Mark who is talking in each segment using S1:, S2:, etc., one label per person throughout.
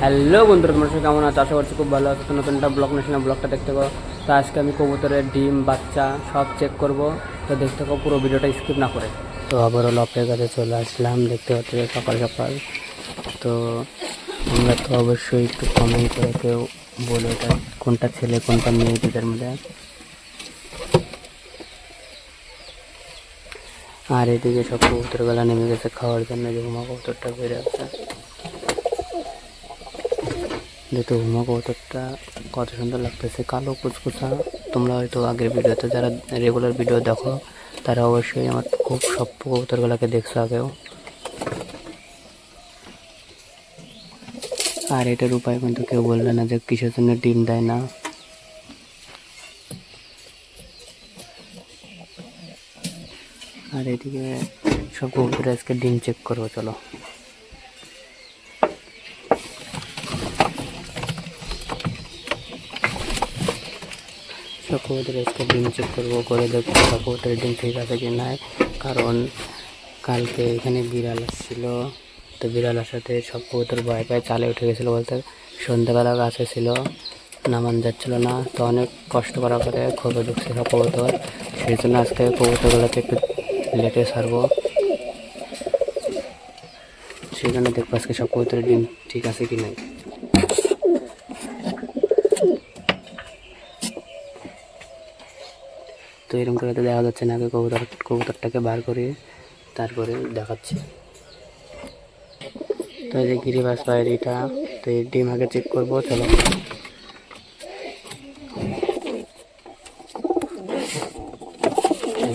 S1: Hello বন্ধুরা, তোমার সঙ্গে কেমন আছো? আশা করছি খুব ভালো আছো। নতুন একটা ব্লগ নেশন ব্লগটা দেখতে পাবো তো আজকে আমি কবুতরের ডিম, বাচ্চা সব চেক করব। তো দেখতে পাবো পুরো ভিডিওটা স্কিপ না করে। তো আবারও লপের কাছে চলে আসলাম, দেখতে পাচ্ছি সকাল সকাল। তো আমরা তো অবশ্যই একটু কমেন্ট করে কেউ বলে কোনটা ছেলে, কোনটা মেয়ে দুধের মধ্যে। আর এদিকে সব কবুতরগুলা নেমে গেছে, খাওয়ার জন্য যে হুমা কবুতরটা বেড়ে আছে যেহেতু হুমা কবুতরটা কত সুন্দর লাগতেছে। কালো কুচকুচা। তোমরা হয়তো আগের ভিডিওতে যারা রেগুলার ভিডিও দেখো, তারা অবশ্যই আমার খুব সব কবুতরগুলোকে দেখছ আগেও। আর এটার উপায় কিন্তু কেউ বললে না যে কিসের জন্য ডিম দেয় না। আর এদিকে সব কবুতর আজকে ডিম চেক করব, চলো। সব আজকে ডিম চেক করব, করে দেখব সব কবুতরের ডিম ঠিক আছে কি নাই। কারণ কালকে এখানে বিড়াল আসছিল, তো বিড়াল আসাতে সব কবুতর ভয় পায়, চালে উঠে গেছিল বলতে সন্ধ্যাবেলা গাছে ছিল, নামান যাচ্ছিল না, তো অনেক কষ্ট করার পরে খবর ঢুকছে সব কবুতর সেই জন্য আজকে কবুতরগুলোকে একটু লেটে ছাড়বো। সেই জন্য দেখব আজকে সব কবুতরের ডিম ঠিক আছে কি নাই। তো এরকম করে তো দেখা যাচ্ছে না কবুতর, কবুতরটাকে বার করে তারপরে দেখাচ্ছে। তো এই যে গিরিবাস বাইরিটা তো এই ডিম আগে চেক করব, চলো।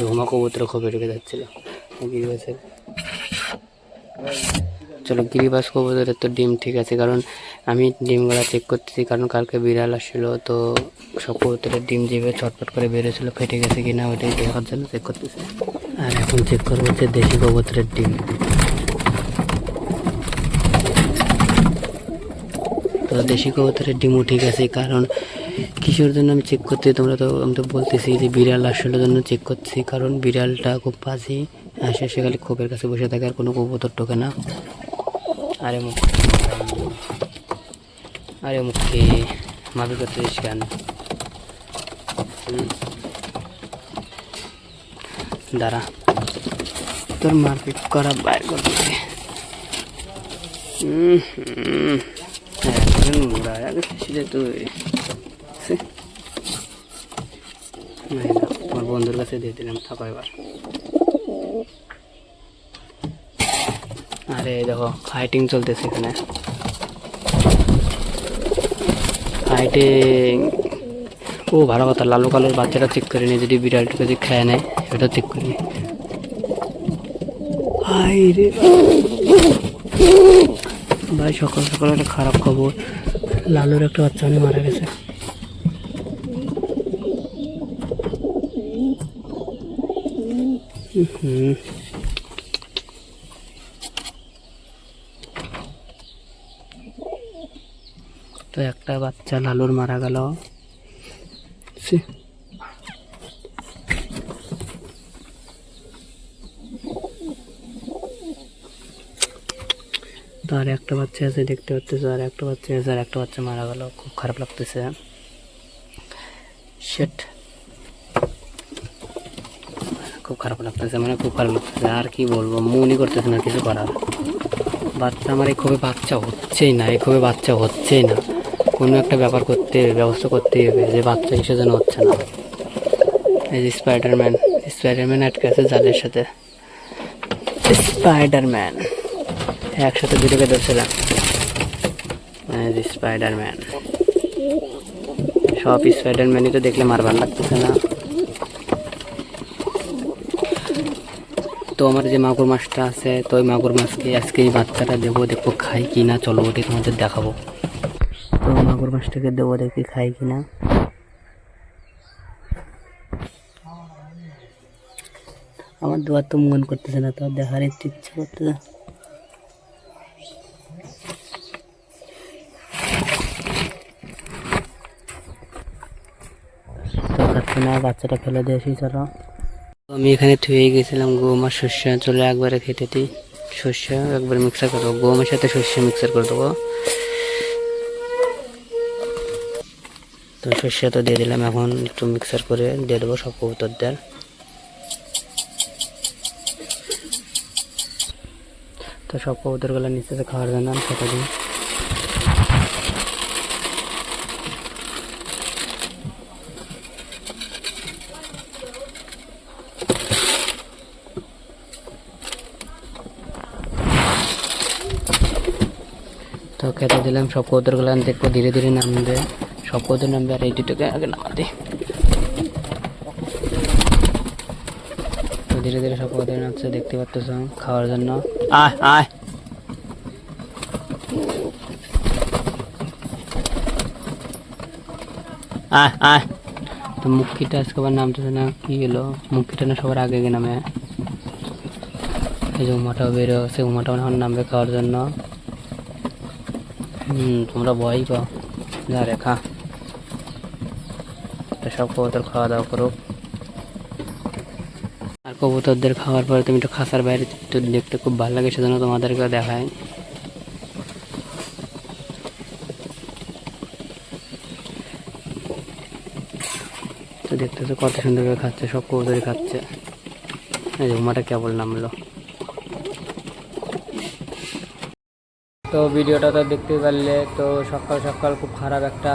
S1: হুমা কবুতর খুবই ঢুকে যাচ্ছিল গিরিবাসের। চলো গিরিবাস কবুতরের তো ডিম ঠিক আছে, কারণ আমি ডিমগুলা চেক করতেছি, কারণ কালকে বিড়াল আসছিল তো সব কবুতরের ডিম যেভাবে ছটফট করে বেরোছিল ফেটে গেছে কিনা ওইটাই দেখার জন্য চেক করতেছি। আর এখন চেক করব হচ্ছে দেশি কবুতরের ডিম। তো দেশি কবুতরের ডিমও ঠিক আছে, কারণ কিসের জন্য আমি চেক করতে তোমরা তো, আমি তো বলতেছি যে বিড়াল আসলে জন্য চেক করছি, কারণ বিড়ালটা খুব বাজি আসে সে খালি খোপের কাছে বসে থাকে, আর কোনো কবুতর টোকে না। আরে মুখ আরে মুখে মাফি করতেছিস কেন। দাঁড়া। তোর মারপিট করা বাইর করতেছি হুম হুম। একজন মুড়ায় গেছিস রে তুই। সে। না, না, তোমার বন্ধুর কাছে দিয়ে দিলাম থাকো এবার। আরে দেখো ফাইটিং চলতেছে এখানে। ফাইটিং ও, ভালো কথা, লালু কালোর বাচ্চাটা চেক করে নি, যদি বিড়ালটা যদি খেয়ে নেয় সেটা চেক করে নি। রে। ভাই, সকাল সকাল একটা খারাপ খবর। লালুর একটা বাচ্চা অনেক মারা গেছে। হুম। একটা বাচ্চা লালুর মারা গেল। আর একটা বাচ্চা আছে দেখতে পাচ্তেছে আর একটা বাচ্চা আছে আর একটা বাচ্চা মারা গেল। খুব খারাপ লাগতেছে। শেট খুব খারাপ লাগতেছে মানে খুব খারাপ লাগতেছে। আর কি বলব মনই করতেছে না কিছু করার। বাচ্চা আমার এই খুবই বাচ্চা হচ্ছেই না এই খুবই বাচ্চা হচ্ছেই না। কোনো একটা ব্যাপার করতে হবে ব্যবস্থা করতেই হবে যে বাচ্চা হিসেবে যেন হচ্ছে না। এই যে স্পাইডারম্যান স্পাইডারম্যান আটকে আছে জালের সাথে। স্পাইডারম্যান একসাথে দুটোকে ধরছিলাম। স্পাইডারম্যান সব স্পাইডারম্যানই তো দেখলে মারবার লাগতেছে না। তো আমার যে মাগুর মাছটা আছে, তো ওই মাগুর মাছকে আজকে এই বাচ্চাটা দেবো, দেখব খাই কি না, চলো ওটি তোমাদের দেখাবো। তো মাগুর মাছটাকে দেবো দেখি খাই কি না আমার দোয়ার তো মন করতেছে না, তো দেখার একটু ইচ্ছে করতেছে। না, বাচ্চাটা ফেলে দিয়ে এসেই চলো। আমি এখানে থুয়ে গেছিলাম গম আর শস্য, চলে একবারে খেতে দিই। শস্য একবার মিক্সার করে দেবো গমের সাথে শস্য মিক্সার করে দেবো। তো সর্ষে তো দিয়ে দিলাম, এখন একটু মিক্সার করে দিয়ে দেবো সব কবুতরদের তো সব কবুতরগুলো নিচে খাওয়ার জন্য আমি খেতে দিই। তো খেতে দিলাম, সব কবুতরগুলো দেখব ধীরে ধীরে নামবে। সব কবুতর নামবে আর এই দুটোকে আগে নামাতে তো ধীরে ধীরে সব কবুতর নামছে দেখতে পাচ্ছ খাওয়ার জন্য। আয় আয়। আয় আয়। তো মুখিটা আজকে আবার নামতেছে না কি হলো? মুখিটা না সবার আগে আগে নামে। এই যে উমাটাও বেরো সে উমাটাও এখন নামবে খাওয়ার জন্য। হুম তোমরা ভয়ই পাও। যা রেখা তো সব কবুতর খাওয়া দাওয়া করুক। আর কবুতরদের খাওয়ার পরে তুমি একটু খাসার বাইরে দেখতে খুব ভালো লাগে, সেজন্য তোমাদেরকে দেখায় তো দেখতেছো কত সুন্দর করে খাচ্ছে, সব কবুতরই খাচ্ছে। এই যে উমাটা কেবল নামলো। তো ভিডিওটা তো দেখতে পারলে, তো সকাল সকাল খুব খারাপ একটা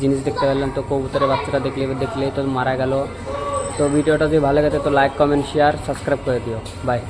S1: জিনিস দেখতে পারলাম তো কবুতরের বাচ্চাটা দেখলে দেখলে তো মারা গেল। তো ভিডিওটা যদি ভালো লাগে তো লাইক কমেন্ট শেয়ার সাবস্ক্রাইব করে দিও। বাই